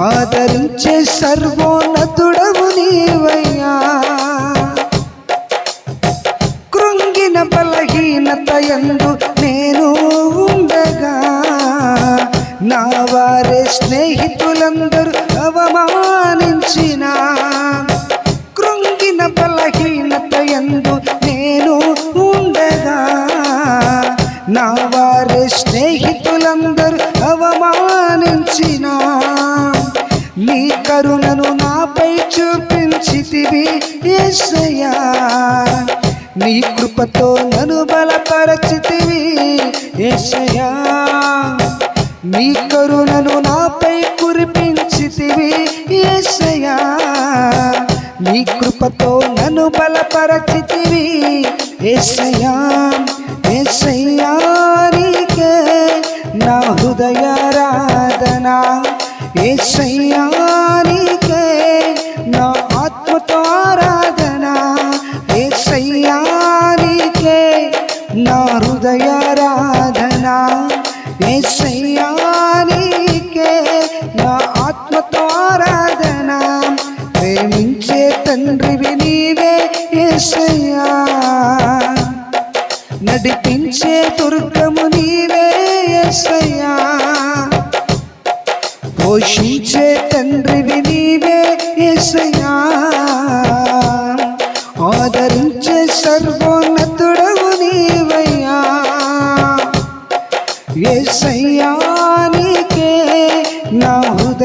ఆదరించే సర్వోన్నతుడవు నీవయ్యా. కృంగిన బలహీనత ఎందు నేను ఉండగా నా వారే స్నేహితులందరూ అవమానించిన. కృంగిన బలహీనత ఎందు నేను ఉండగా నా వారే స్నేహితులందరూ అవమానించినా. నీ కరుణను నాపై చూపించితివి ఏసయ్యా. నీ కృపతో నన్ను బలపరచితివి ఏసయ్యా. నీ కరుణను నాపై కురిపించితివి ఏసయ్యా. నీ కృపతో నన్ను బలపరచితివి ఏసయ్యా. ఏసయ్యా. యేసయ్యా నీకే నా ఆత్మతో ఆరాధన యేసయ్యా నా హృదయారాధన? యేసయ్యా నీకే నా ఆత్మతో ఆరాధన ప్రేమించే తండ్రివి నీవే యేసయ్యా నడిపించే దుర్గము నీ పోషించే తండ్రివి నీవే ఎసయా ఆదరించే సర్వోన్నతుడవు నీవయ్యా ఎసయ్యా నీకే నా హృదయ